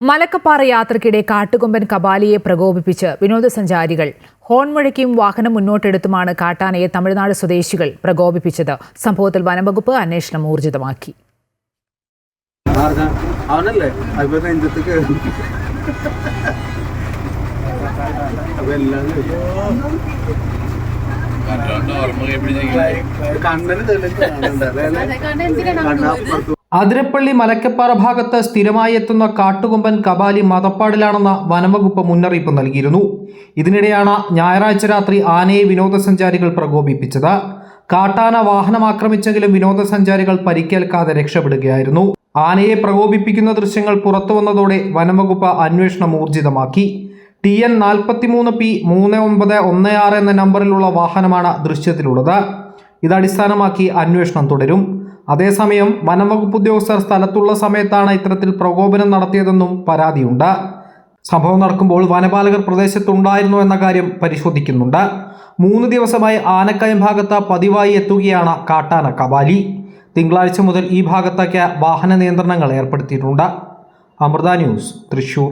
മലക്കപ്പാറ യാത്രക്കിടെ കാട്ടുകൊമ്പൻ കബാലിയെ പ്രകോപിപ്പിച്ച് വിനോദസഞ്ചാരികൾ ഹോൺ മുഴക്കിയും വാഹനം മുന്നോട്ടെടുത്തുമാണ് കാട്ടാനയെ തമിഴ്നാട് സ്വദേശികൾ പ്രകോപിപ്പിച്ചത്. സംഭവത്തിൽ വനംവകുപ്പ് അന്വേഷണം ഊർജിതമാക്കി. കണ്ണന് തെളിഞ്ഞ് അതിരപ്പള്ളി മലക്കപ്പാറ ഭാഗത്ത് സ്ഥിരമായി എത്തുന്ന കാട്ടുകൊമ്പൻ കബാലി മതപ്പാടിലാണെന്ന വനംവകുപ്പ് മുന്നറിയിപ്പ് നൽകിയിരുന്നു. ഇതിനിടെയാണ് ഞായറാഴ്ച രാത്രി ആനയെ വിനോദസഞ്ചാരികൾ പ്രകോപിപ്പിച്ചത്. കാട്ടാന വാഹനം ആക്രമിച്ചെങ്കിലും വിനോദസഞ്ചാരികൾ പരിക്കേൽക്കാതെ രക്ഷപ്പെടുകയായിരുന്നു. ആനയെ പ്രകോപിപ്പിക്കുന്ന ദൃശ്യങ്ങൾ പുറത്തു വന്നതോടെ വനംവകുപ്പ് അന്വേഷണം ഊർജിതമാക്കി. ടി എൻ നാൽപ്പത്തിമൂന്ന് പി മൂന്ന് ഒമ്പത് ഒന്ന് ആറ് എന്ന നമ്പറിലുള്ള വാഹനമാണ് ദൃശ്യത്തിലുള്ളത്. ഇതടിസ്ഥാനമാക്കി അന്വേഷണം തുടരും. അതേസമയം വനംവകുപ്പ് ഉദ്യോഗസ്ഥർ സ്ഥലത്തുള്ള സമയത്താണ് ഇത്തരത്തിൽ പ്രകോപനം നടത്തിയതെന്നും പരാതിയുണ്ട്. സംഭവം നടക്കുമ്പോൾ വനപാലകർ പ്രദേശത്തുണ്ടായിരുന്നു എന്ന കാര്യം പരിശോധിക്കുന്നുണ്ട്. മൂന്ന് ദിവസമായി ആനക്കയം ഭാഗത്ത് പതിവായി എത്തുകയാണ് കാട്ടാന കബാലി തിങ്കളാഴ്ച മുതൽ ഈ ഭാഗത്തേക്ക് വാഹന നിയന്ത്രണങ്ങൾ ഏർപ്പെടുത്തിയിട്ടുണ്ട്. അമൃത ന്യൂസ് തൃശൂർ